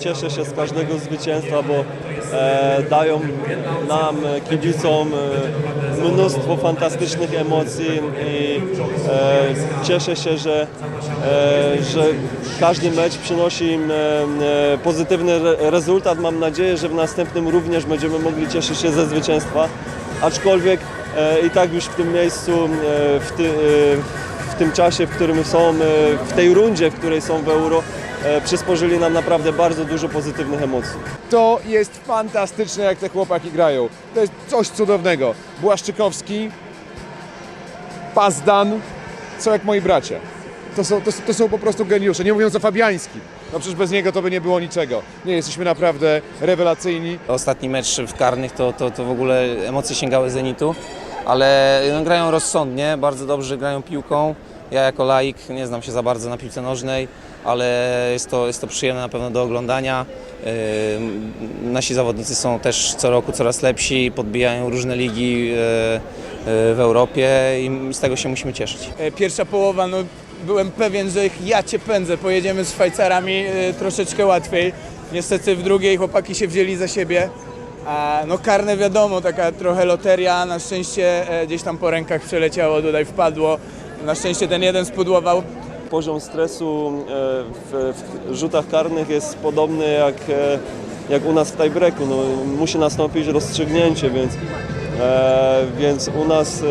Cieszę się z każdego zwycięstwa, bo e, dają nam, e, kibicom, e, mnóstwo fantastycznych emocji i e, cieszę się, że, e, że każdy mecz przynosi im e, e, pozytywny re, rezultat. Mam nadzieję, że w następnym również będziemy mogli cieszyć się ze zwycięstwa, aczkolwiek e, i tak już w tym miejscu, e, w, ty, e, w tym czasie, w którym są, e, w tej rundzie, w której są w Euro, przysporzyli nam naprawdę bardzo dużo pozytywnych emocji. To jest fantastyczne, jak te chłopaki grają. To jest coś cudownego. Błaszczykowski, Pazdan, co jak moi bracia. To są, to, to są po prostu geniusze, nie mówiąc o Fabiańskim. No przecież bez niego to by nie było niczego. Nie, jesteśmy naprawdę rewelacyjni. Ostatni mecz w karnych to, to, to w ogóle emocje sięgały zenitu, ale no, grają rozsądnie, bardzo dobrze grają piłką. Ja jako laik nie znam się za bardzo na piłce nożnej, ale jest to, jest to przyjemne na pewno do oglądania. Nasi zawodnicy są też co roku coraz lepsi, podbijają różne ligi yy, yy, w Europie i z tego się musimy cieszyć. E, Pierwsza połowa, no byłem pewien, że ich ja cię pędzę, pojedziemy z Szwajcarami e, troszeczkę łatwiej. Niestety w drugiej chłopaki się wzięli za siebie. A, no karne wiadomo, taka trochę loteria, na szczęście e, gdzieś tam po rękach przeleciało, tutaj wpadło. Na szczęście ten jeden spudłował. Poziom stresu e, w, w rzutach karnych jest podobny jak, e, jak u nas w tiebreaku. No, musi nastąpić rozstrzygnięcie, więc, e, więc u nas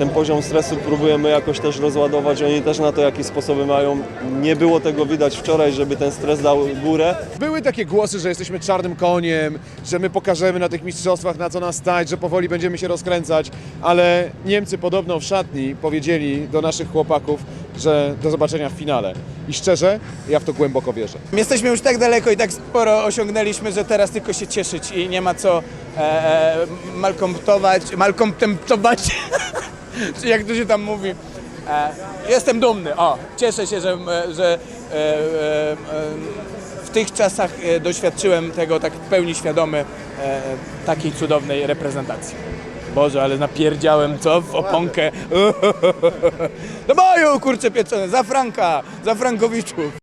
ten poziom stresu próbujemy jakoś też rozładować. Oni też na to jakieś sposoby mają. Nie było tego widać wczoraj, żeby ten stres dał górę. Były takie głosy, że jesteśmy czarnym koniem, że my pokażemy na tych mistrzostwach na co nas stać, że powoli będziemy się rozkręcać, ale Niemcy podobno w szatni powiedzieli do naszych chłopaków, że do zobaczenia w finale. I szczerze, ja w to głęboko wierzę. Jesteśmy już tak daleko i tak sporo osiągnęliśmy, że teraz tylko się cieszyć i nie ma co e, e, malkomptować, malkomptować, czy jak to się tam mówi. E, jestem dumny, o, cieszę się, że, że e, e, e, w tych czasach e, doświadczyłem tego tak w pełni świadomy e, takiej cudownej reprezentacji. Boże, ale napierdziałem, co? W oponkę. Do boju, kurczę pieczone, za Franka, za Frankowiczów.